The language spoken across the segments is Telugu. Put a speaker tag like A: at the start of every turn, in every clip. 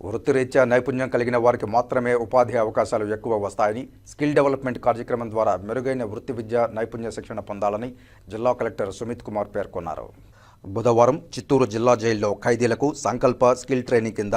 A: వృత్తిరీత్యా నైపుణ్యం కలిగిన వారికి మాత్రమే ఉపాధి అవకాశాలు ఎక్కువ వస్తాయని స్కిల్ డెవలప్మెంట్ కార్యక్రమం ద్వారా మెరుగైన వృత్తి విద్య నైపుణ్య శిక్షణ పొందాలని జిల్లా కలెక్టర్ సుమిత్ కుమార్ పేర్కొన్నారు. బుధవారం చిత్తూరు జిల్లా జైల్లో ఖైదీలకు సంకల్ప స్కిల్ ట్రైనింగ్ కింద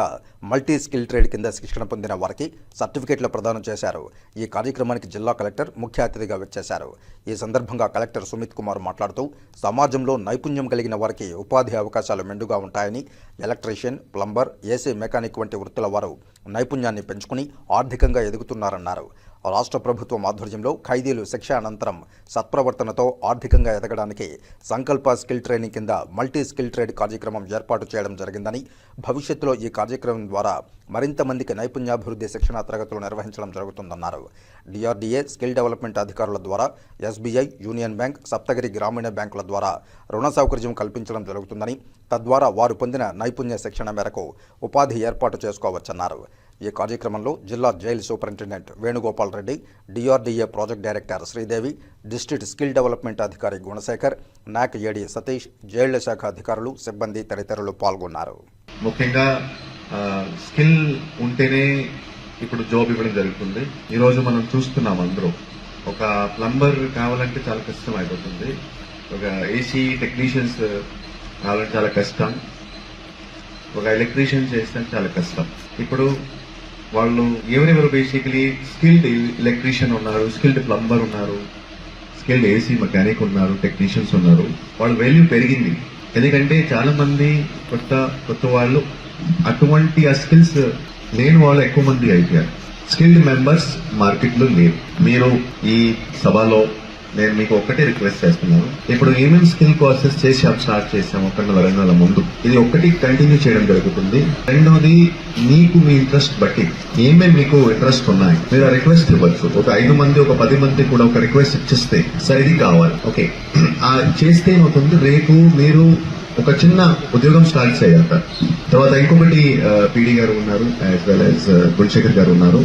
A: మల్టీ స్కిల్ ట్రేడ్ కింద శిక్షణ పొందిన వారికి సర్టిఫికేట్లు ప్రదానం చేశారు. ఈ కార్యక్రమానికి జిల్లా కలెక్టర్ ముఖ్య అతిథిగా వచ్చేశారు. ఈ సందర్భంగా కలెక్టర్ సుమిత్ కుమార్ మాట్లాడుతూ సమాజంలో నైపుణ్యం కలిగిన వారికి ఉపాధి అవకాశాలు మెండుగా ఉంటాయని ఎలక్ట్రీషియన్ ప్లంబర్ ఏసీ మెకానిక్ వంటి వృత్తుల వారు నైపుణ్యాన్ని పెంచుకుని ఆర్థికంగా ఎదుగుతున్నారన్నారు. రాష్ట్ర ప్రభుత్వం ఆధ్వర్యంలో ఖైదీలు శిక్ష అనంతరం సత్ప్రవర్తనతో ఆర్థికంగా ఎదగడానికి సంకల్ప స్కిల్ ట్రైనింగ్ కింద మల్టీ స్కిల్ ట్రేడ్ కార్యక్రమం ఏర్పాటు చేయడం జరిగిందని భవిష్యత్తులో ఈ కార్యక్రమం ద్వారా మరింత మందికి నైపుణ్యాభివృద్ధి శిక్షణ తరగతులు నిర్వహించడం జరుగుతుందన్నారు. డిఆర్డీఏ స్కిల్ డెవలప్మెంట్ అధికారుల ద్వారా ఎస్బీఐ యూనియన్ బ్యాంక్ సప్తగిరి గ్రామీణ బ్యాంకుల ద్వారా రుణ సౌకర్యం కల్పించడం జరుగుతుందని తద్వారా వారు పొందిన నైపుణ్య శిక్షణ మేరకు ఉపాధి ఏర్పాటు చేసుకోవచ్చన్నారు. ఈ కార్యక్రమంలో జిల్లా jail superintendent Venugopal Reddy DRDA project director Sridevi district skill development అధికారి గుణశేఖర్ నాక్ ఏడి సతీష్ జైళ్ళ శాఖ అధికారులు సిబ్బంది తదితరులు పాల్గొన్నారు.
B: ముఖ్యంగా స్కిల్ ఉంటేనే ఇప్పుడు జాబ్ ఇవ్వడం జరుగుతుంది. ఈ రోజు మనం చూస్తున్నాం అందరూ. ఒక ప్లంబర్ కావాలంటే చాలా కష్టం అయిపోతుంది. ఒక ఏసీ టెక్నీషియన్స్ కావాలంటే చాలా కష్టం. ఒక ఎలక్ట్రీషియన్ చేస్తే చాలా కష్టం. ఇప్పుడు వాళ్ళు ఎవరెవరు బేసికలీ స్కిల్డ్ ఎలక్ట్రీషియన్ ఉన్నారు స్కిల్డ్ ప్లంబర్ ఉన్నారు స్కిల్డ్ ఏసీ మెకానిక్ ఉన్నారు టెక్నీషియన్స్ ఉన్నారు. వాళ్ళ వాల్యూ పెరిగింది. ఎందుకంటే చాలా మంది కొత్త కొత్త వాళ్ళు అటువంటి ఆ స్కిల్స్ లేని వాళ్ళు ఎక్కువ మంది అయిపోయారు. స్కిల్డ్ మెంబర్స్ మార్కెట్లో లేరు. మీరు ఈ సభలో నేను మీకు ఒకటే రిక్వెస్ట్ చేస్తున్నాను. ఇప్పుడు ఏమేమి స్కిల్ కోర్సెస్ చేసి స్టార్ట్ చేసాము అక్కడ వరంగల్ ముందు. ఇది ఒకటి కంటిన్యూ చేయడం జరుగుతుంది. రెండోది మీకు మీ ఇంట్రెస్ట్ బట్టి ఏమేమి మీకు ఇంట్రెస్ట్ ఉన్నాయి? మీరు ఆ రిక్వెస్ట్ ఇవ్వచ్చు. ఒక ఐదు మంది ఒక పది మంది కూడా ఒక రిక్వెస్ట్ ఇచ్చిస్తే సార్ ఇది కావాలి. ఓకే ఆ చేస్తే ఏమవుతుంది? రేపు మీరు ఒక చిన్న ఉద్యోగం స్టార్ట్ చేయాలి తర్వాత ఇంకొకటి పీడీ గారు ఉన్నారు యాజ్ వెల్ యాజ్ గుణశేఖర్ గారు ఉన్నారు.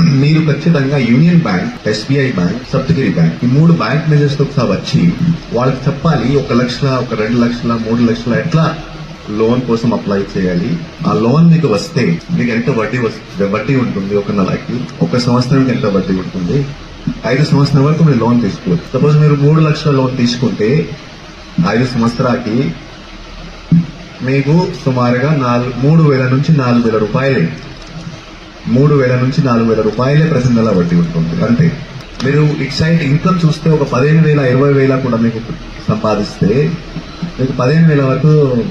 B: మీరు ఖచ్చితంగా Union Bank SBI bank Saptagiri bank ఈ మూడు బ్యాంక్ మేనేజర్స్తో ఒకసారి వచ్చి వాళ్ళకి చెప్పాలి ఒక లక్షల ఒక రెండు లక్షల మూడు లక్షల ఎట్లా లోన్ కోసం అప్లై చేయాలి. ఆ లోన్ మీకు వస్తే మీకు ఎంత వడ్డీ వస్తుంది వడ్డీ ఉంటుంది ఒక నెలకి? ఒక సంవత్సరానికి ఎంత వడ్డీ ఉంటుంది? ఐదు సంవత్సరాల వరకు మీరు లోన్ తీసుకోవచ్చు. సపోజ్ మీరు మూడు లక్షల లోన్ తీసుకుంటే ఐదు సంవత్సరాలకి మీకు సుమారుగా నాలుగు మూడు వేల నుంచి నాలుగు వేల రూపాయలు. మూడు వేల నుంచి నాలుగు వేల రూపాయలే ప్రతి నెల వడ్డీ ఉంటుంది అంతే మీరు ఇట్ సైడ్ ఇన్కమ్ చూస్తే ఒక పదిహేను వేల ఇరవై వేల కూడా మీకు సంపాదిస్తే మీకు పదిహేను వేల వరకు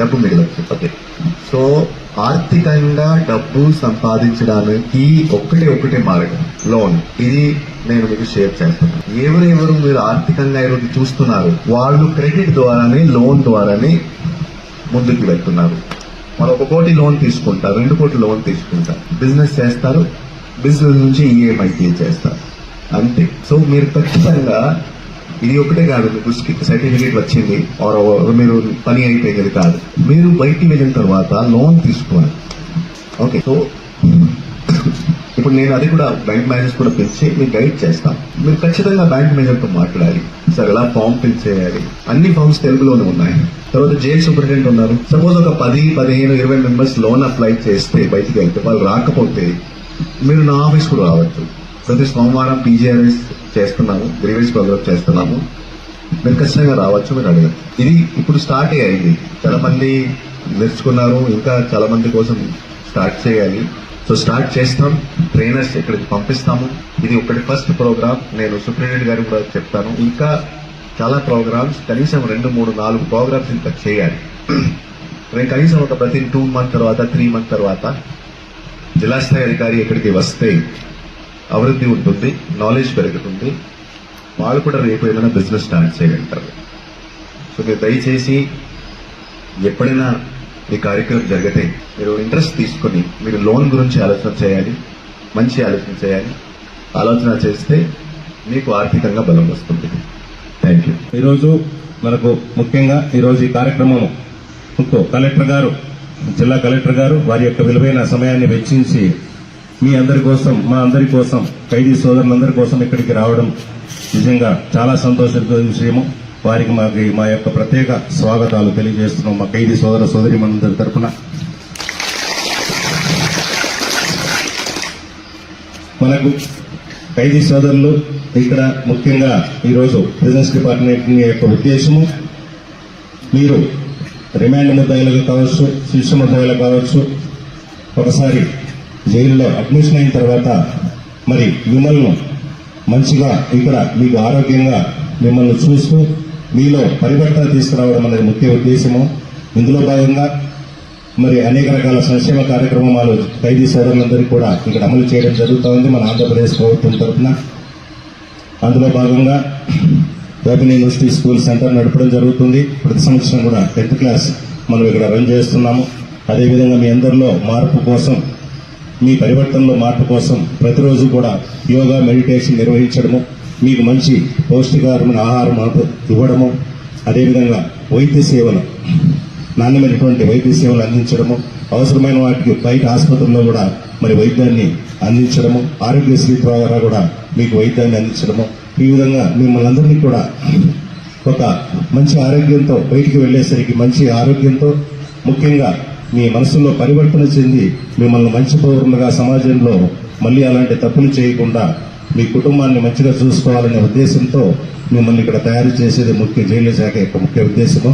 B: డబ్బు మిగలచ్చు. ఓకే. సో ఆర్థికంగా డబ్బు సంపాదించడానికి ఒక్కటే ఒకటే మార్గం లోన్. ఇది నేను మీకు షేర్ చేస్తాను. ఎవరెవరు మీరు ఆర్థికంగా ఈరోజు చూస్తున్నారు వాళ్ళు క్రెడిట్ ద్వారానే లోన్ ద్వారానే ముందుకు వెళ్తున్నారు. మనం ఒక కోటి లోన్ తీసుకుంటారు రెండు కోటి లోన్ తీసుకుంటారు. బిజినెస్ చేస్తారు బిజినెస్ నుంచి ఈఎంఐ పే చేస్తారు. అంతే. సో మీరు ఖచ్చితంగా ఇది ఒకటే కాదు మీకు సర్టిఫికేట్ వచ్చింది ఆర్ మీరు పని అయిపోయింది కాదు. మీరు బయటికి వెళ్ళిన తర్వాత లోన్ తీసుకోవాలి ఓకే సో ఇప్పుడు నేను అది కూడా బ్యాంక్ మేనేజర్స్ కూడా పిలిచి మీకు గైడ్ చేస్తాను. మీరు ఖచ్చితంగా బ్యాంక్ మేనేజర్తో మాట్లాడాలి. సార్ ఎలా ఫామ్ ఫిల్ చేయాలి? అన్ని ఫామ్స్ తెలుగులోనే ఉన్నాయి. తర్వాత జైల్ సూపరింటెండెంట్ ఉన్నారు. సపోజ్ ఒక పది పదిహేను ఇరవై మెంబర్స్ లోన్ అప్లై చేస్తే బయటికి వెళ్తే వాళ్ళు రాకపోతే మీరు నా ఆఫీస్ కూడా రావచ్చు. ప్రతి సోమవారం పీజీఆర్ఎస్ చేస్తున్నాము గ్రీవెన్స్ ప్రోగ్రామ్ చేస్తున్నాము. మీరు ఖచ్చితంగా రావచ్చు మీరు అడగచ్చు ఇది ఇప్పుడు స్టార్ట్ అయ్యింది. చాలా మంది నేర్చుకున్నారు ఇంకా చాలా మంది కోసం స్టార్ట్ చేయాలి. సో స్టార్ట్ చేస్తాం. ట్రైనర్స్ ఇక్కడికి పంపిస్తాము. ఇది ఒకటి ఫస్ట్ ప్రోగ్రామ్. నేను సూపరింటెండెంట్ గారికి కూడా చెప్తాను. ఇంకా చాలా ప్రోగ్రామ్స్. కనీసం రెండు మూడు నాలుగు ప్రోగ్రామ్స్ ఇంకా చేయాలి. నేను కనీసం ఒక ప్రతి టూ మంత్ తర్వాత త్రీ మంత్ తర్వాత జిల్లా స్థాయి అధికారి ఇక్కడికి వస్తే అభివృద్ధి ఉంటుంది నాలెడ్జ్ పెరుగుతుంది. వాళ్ళు కూడా రేపు ఏదైనా బిజినెస్ స్టార్ట్ చేయగలుగుతారు. సో మీరు దయచేసి ఎప్పుడైనా ఈ కార్యక్రమం జరిగితే మీరు ఇంట్రెస్ట్ తీసుకొని మీరు లోన్ గురించి ఆలోచన చేయాలి మంచి ఆలోచన చేయాలి. ఆలోచన చేస్తే మీకు ఆర్థికంగా బలం వస్తుంది. థ్యాంక్ యూ
C: ఈరోజు మనకు ముఖ్యంగా ఈరోజు ఈ కార్యక్రమం కలెక్టర్ గారు జిల్లా కలెక్టర్ గారు వారి యొక్క విలువైన సమయాన్ని వెచ్చించి మీ అందరి కోసం మా అందరి కోసం ఖైదీ సోదరులందరి కోసం ఇక్కడికి రావడం నిజంగా చాలా సంతోషంతో విషయము. వారికి మాకు మా యొక్క ప్రత్యేక స్వాగతాలు తెలియజేస్తున్నాం మా ఖైదీ సోదర సోదరి మనందరి తరఫున మనకు ఖైదీ సోదరులు ఇక్కడ ముఖ్యంగా ఈరోజు బిజినెస్ డిపార్ట్మెంట్ యొక్క ఉద్దేశము మీరు రిమాండ్ ముద్దాయిలకు కావచ్చు శిష్య ముద్దాయిలకు కావచ్చు ఒకసారి జైల్లో అడ్మిషన్ అయిన తర్వాత మరి మిమ్మల్ని మంచిగా ఇక్కడ మీకు ఆరోగ్యంగా మిమ్మల్ని చూస్తూ మీలో పరివర్తన తీసుకురావడం అనేది ముఖ్య ఉద్దేశము. ఇందులో భాగంగా మరి అనేక రకాల సంక్షేమ కార్యక్రమాలు ఖైదీ సోదరులందరికీ కూడా ఇక్కడ అమలు చేయడం జరుగుతోంది మన ఆంధ్రప్రదేశ్ ప్రభుత్వం తరఫున. అందులో భాగంగా ఓపెన్ యూనివర్సిటీ స్కూల్ సెంటర్ నడపడం జరుగుతుంది. ప్రతి సంవత్సరం కూడా టెన్త్ క్లాస్ మనం ఇక్కడ రన్ చేస్తున్నాము. అదేవిధంగా మీ అందరిలో మార్పు కోసం మీ పరివర్తనలో మార్పు కోసం ప్రతిరోజు కూడా యోగా మెడిటేషన్ నిర్వహించడము మీకు మంచి పౌష్టికారమైన ఆహారం ఇవ్వడము అదేవిధంగా వైద్య సేవలు నాణ్యమైనటువంటి వైద్య సేవలు అందించడము అవసరమైన వాటికి బయట ఆసుపత్రుల్లో కూడా మరి వైద్యాన్ని అందించడము ఆరోగ్యశ్రీ ద్వారా కూడా మీకు వైద్యాన్ని అందించడము. ఈ విధంగా మిమ్మల్ని అందరినీ కూడా ఒక మంచి ఆరోగ్యంతో బయటికి వెళ్ళేసరికి మంచి ఆరోగ్యంతో ముఖ్యంగా మీ మనసులో పరివర్తన చెంది మిమ్మల్ని మంచి పౌరులుగా సమాజంలో మళ్ళీ అలాంటి తప్పులు చేయకుండా మీ కుటుంబాన్ని మంచిగా చూసుకోవాలనే ఉద్దేశంతో మిమ్మల్ని ఇక్కడ తయారు చేసేది ముఖ్య జైలు శాఖ యొక్క ముఖ్య ఉద్దేశము.